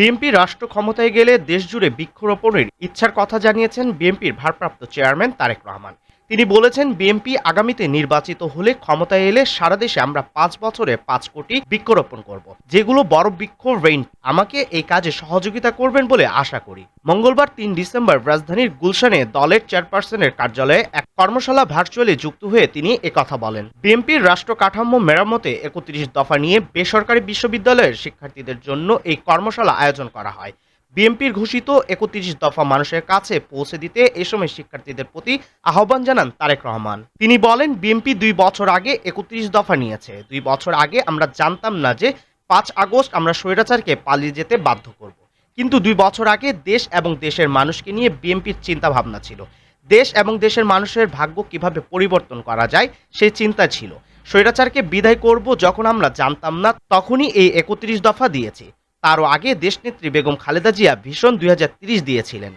BNP রাষ্ট্র ক্ষমতায় গেলে দেশজুড়ে বৃক্ষরোপণের ইচ্ছার কথা জানিয়েছেন বিএনপির ভারপ্রাপ্ত চেয়ারম্যান তারেক রহমান। তিনি বলেছেন, বিএনপি আগামীতে নির্বাচিত হলে ক্ষমতায় এলে সারা দেশে আমরা পাঁচ বছরে পাঁচ কোটি বৃক্ষরোপণ করব। যেগুলো বড় বৃক্ষ রেইন আমাকে এই কাজে সহযোগিতা করবেন বলে আশা করি। মঙ্গলবার তিন ডিসেম্বর রাজধানীর গুলশানে দলের চেয়ারপারসনের কার্যালয়ে এক কর্মশালা ভার্চুয়ালি যুক্ত হয়ে তিনি একথা বলেন। বিএনপির রাষ্ট্র কাঠামো মেরামতে একত্রিশ দফা নিয়ে বেসরকারি বিশ্ববিদ্যালয়ের শিক্ষার্থীদের জন্য এই কর্মশালা আয়োজন করা হয়। বিএনপির ঘোষিত একত্রিশ দফা মানুষের কাছে পৌঁছে দিতে এ সময় শিক্ষার্থীদের প্রতি আহ্বান জানান তারেক রহমান। তিনি বলেন, বিএনপি দুই বছর আগে একত্রিশ দফা নিয়েছে। দুই বছর আগে আমরা জানতাম না যে পাঁচ আগস্ট আমরা স্বৈরাচারকে পালিয়ে যেতে বাধ্য করব। কিন্তু দুই বছর আগে দেশ এবং দেশের মানুষকে নিয়ে বিএনপির চিন্তা ভাবনা ছিল। দেশ এবং দেশের মানুষের ভাগ্য কীভাবে পরিবর্তন করা যায় সেই চিন্তা ছিল। স্বৈরাচারকে বিদায় করব যখন আমরা জানতাম না, তখনই এই একত্রিশ দফা দিয়েছি। তারও আগে দেশনেত্রী বেগম খালেদা জিয়া ভীষণ দুই দিয়েছিলেন।